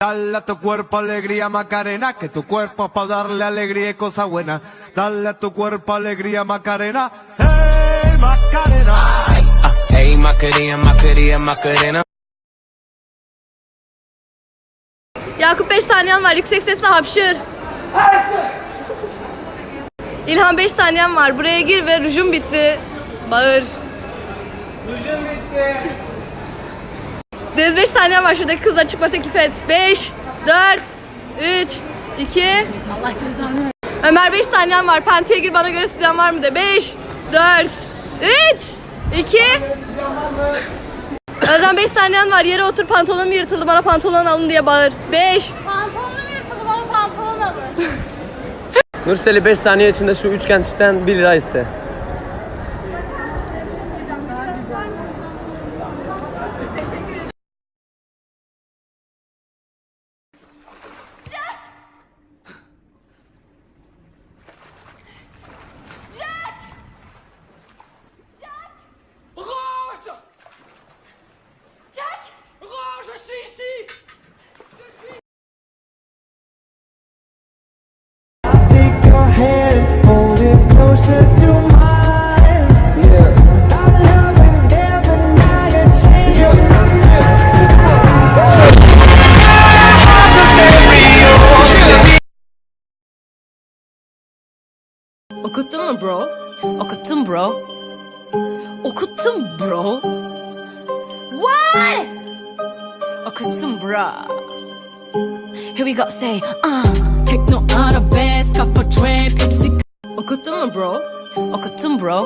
Dale a tu cuerpo alegría Macarena, que tu cuerpo es para darle alegría y cosa buena. Dale a tu cuerpo alegría Macarena, hey Macarena. Ah, Ey, Macarena, Macarena, Macarena. Yakup 5 saniyen var. Yüksek sesle hapşır. İlhan 5 saniyen var. Buraya gir ve rujum bitti. Bağır. Rujum bitti. Deniz 5 saniyen var. Şuradaki kızla çıkma teklif et. 5, 4, 3, 2. Allah cezanı Ömer 5 saniyen var. Pantiye gir bana göre stüdyen var mı de. 5, 4, 3, 2. Özlem 5 saniyen var. Yere otur pantolonum yırtıldı. Bana pantolon alın diye bağır. 5, Pantolonum yırtıldı bana pantolon alın. Nurseli 5 saniye içinde şu üçgençten 1 lira iste. Take Okuttun mu bro? Okuttun bro. Okuttun bro. What? Okuttun bro. Here we go say uh. Tekno arabesk kafa trap hepsi Okuttun mu bro? Okuttun bro.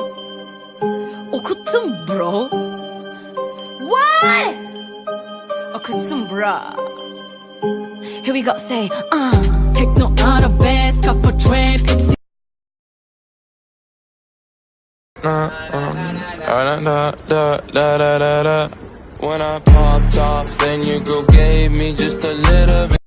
Okuttun bro. What? Okuttun bro. Here we go say uh. Tekno arabesk kafa trap hepsi When I popped off, then your girl gave me just a little bit.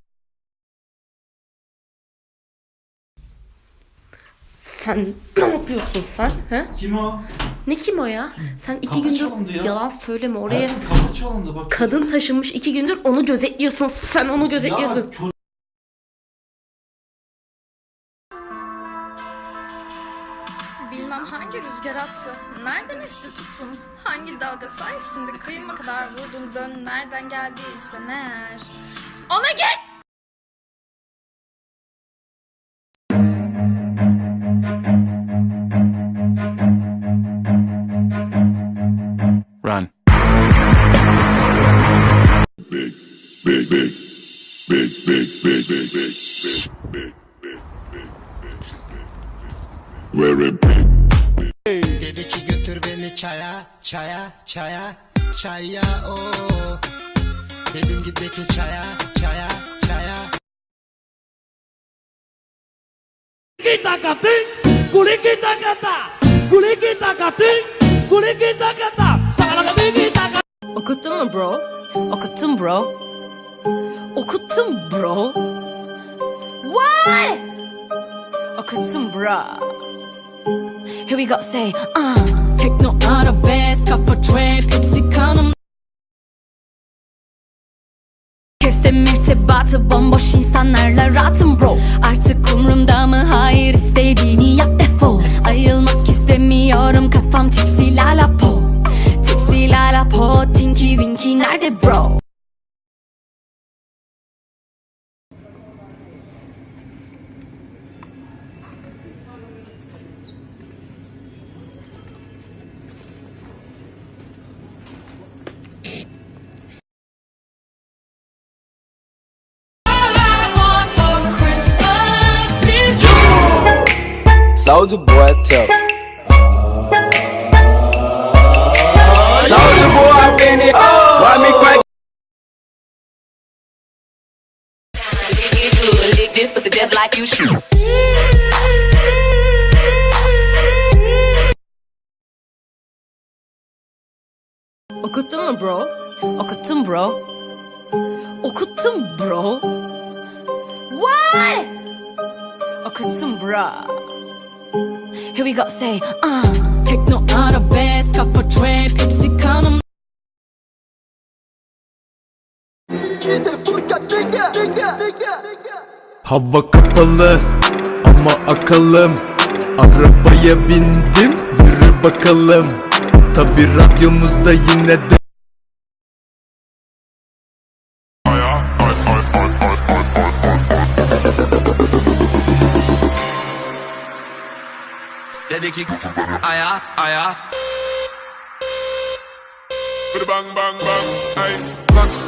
Sen ne yapıyorsun sen? He? Kim o? Ne kim o ya? Sen iki Kapı gündür ya. yalan söyleme oraya. Hayatım kapı çalındı bak. Kadın taşınmış iki gündür onu gözetliyorsun. Sen onu gözetliyorsun. Ya, ço- rüzgar. Nereden esti tuttun? Hangi dalga sayesinde kıyıma kadar vurdun dön nereden geldiyse eğer. Ona git! Çaya, çaya, çaya, çaya o. Dedim gideki çaya, çaya, çaya. Kita kating, kuli kita kata, kuli kita kating, kuli kita kata. Kita. Okuttun mu bro? Okuttun bro. Okuttun bro. What? Okuttun bro. Here we go say uh. Tekno arabesk kafa trap hepsi kanım. Kestim irtibatı bomboş insanlarla rahatım bro Artık umrumda mı hayır istediğini yap defol Ayılmak istemiyorum kafam tipsi lala po Tipsi lala po Tinky Winky nerede bro? Soldier boy, tough. Soldier boy, I been it. Why me crack? This pussy just like you shoot. Okuttun mu bro? Okuttun bro. Okuttun bro. What? Okuttun bro. Here we go say uh. Tekno arabesk kafa trap hepsi kanım. Hava kapalı ama akıllım Arabaya bindim yürü bakalım Tabi radyomuzda yine de Dedi ki aya aya. Bang bang bang. Ay.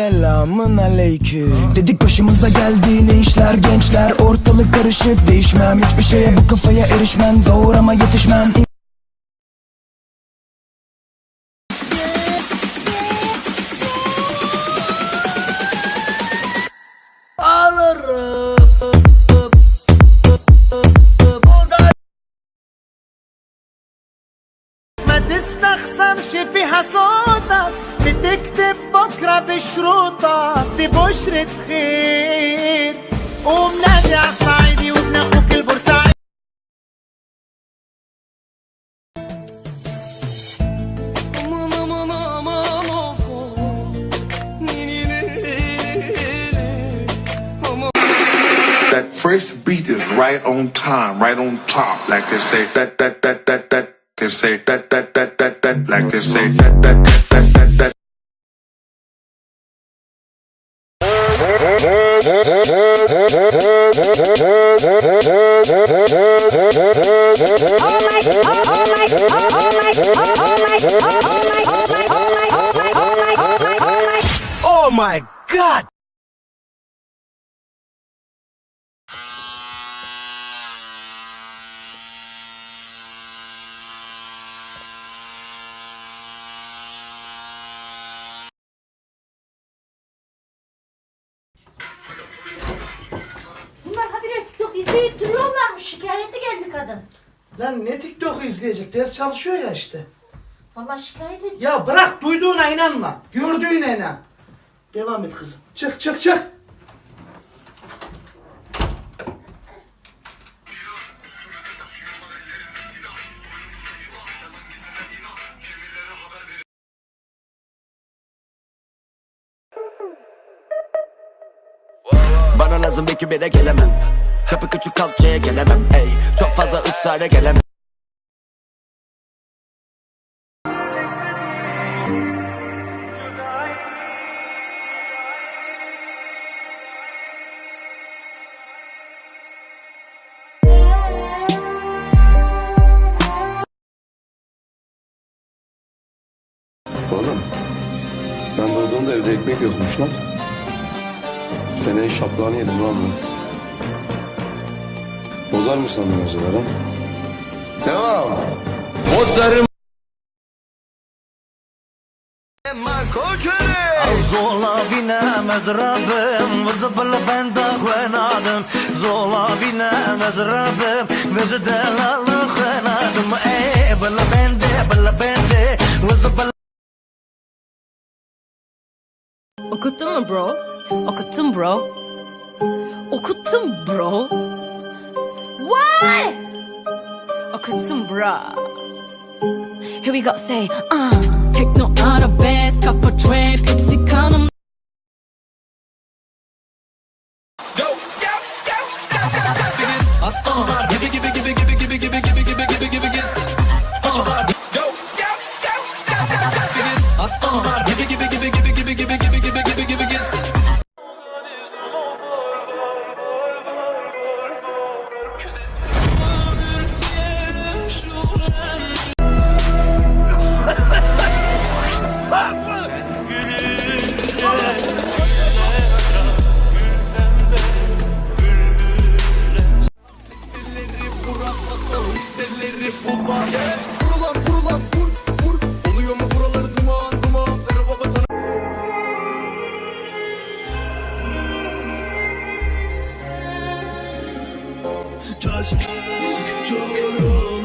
Selamın aleyküm Dedik başımıza geldi ne işler gençler Ortalık karışık değişmem hiçbir şeye bu kafaya erişmem Zor ama yetişmem ما تستخسرش في حسودك بتكتب بكرة بشروطك دي بشرة خير قوم نادي على الصعيدي وابن اخوك البورسعيدي That first beat is right on time, right on top. Like they say that that that that that. They say that that that that that. Like they say that that that that that Oh my god! Şikayete geldi kadın. Lan ne TikTok izleyecek? Ders çalışıyor ya işte. Vallahi şikayet et. Ya bırak duyduğuna inanma. Gördüğüne inan. Devam et kızım. Çık çık çık. Lazım bir kibire gelemem. Çapı küçük kalçaya gelemem ey. Çok fazla ısrara gelemem. Oğlum, ben doğduğumda evde ekmek yokmuş lan. Seneye şaplağını yedim lan ben. Bozar mısın anlayacıları? Devam. Bozarım. Zola binemez Rabbim Bizi bilip ben de kınadım Zola binemez Rabbim Bizi delalı kınadım Ey bilip ben de bilip ben de Bizi bilip Okuttun mu bro? Okuttum bro. Okuttum bro. What? Okuttum bro. Here we go say ah. Uh. Tekno arabesk kafa trap hepsi kanım. Aslanlar gibi gibi gibi gibi gibi gibi gibi gibi gibi gibi gibi Paşalar Yo Aslanlar gibi gibi gibi gibi gibi gibi gibi gibi gibi 다시 그처럼